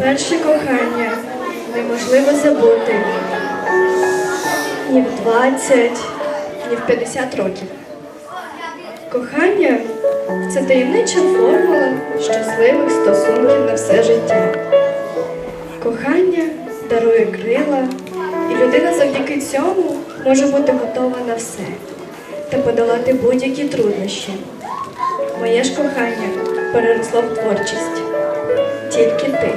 Перше кохання неможливо забути ні в 20, ні в 50 років. Кохання це таємнича формула щасливих стосунків на все життя. Кохання дарує крила, і людина завдяки цьому може бути готова на все та подолати будь-які труднощі. Моє ж кохання переросло в творчість. Тільки ти.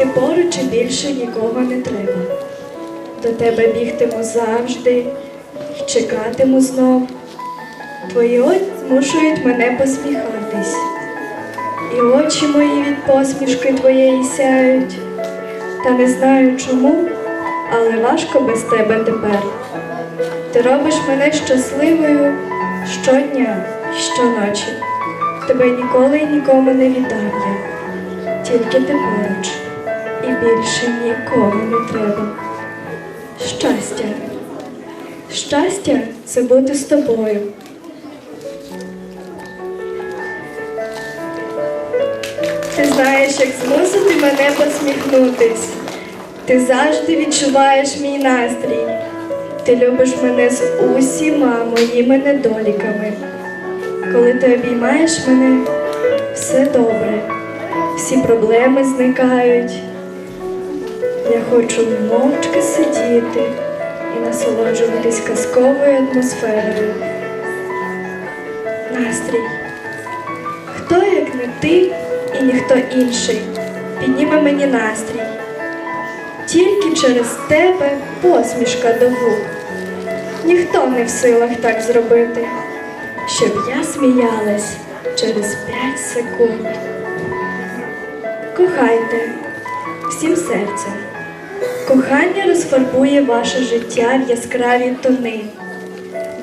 Ти поруч і більше нікого не треба. До тебе бігтиму завжди чекатиму знов. Твої очі змушують мене посміхатись. І очі мої від посмішки твоєї сяють. Та не знаю чому, але важко без тебе тепер. Ти робиш мене щасливою щодня щоночі. Тебе ніколи і нікому не я. Тільки ти поруч, і більше нікого не треба. Щастя. Щастя це бути з тобою. Ти знаєш, як змусити мене посміхнутись. Ти завжди відчуваєш мій настрій. Ти любиш мене з усіма моїми недоліками. Коли ти обіймаєш мене, все добре, всі проблеми зникають. Я хочу мовчки сидіти і насолоджуватись казковою атмосферою. Настрій. Хто, як не ти і ніхто інший, підніме мені настрій. Тільки через тебе посмішка до губ. Ніхто не в силах так зробити, щоб я сміялась через п'ять секунд. Кохайте всім серцем. Кохання розфарбує ваше життя в яскраві тони.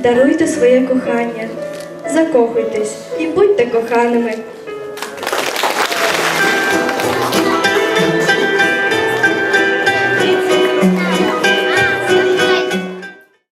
Даруйте своє кохання, закохуйтесь і будьте коханими.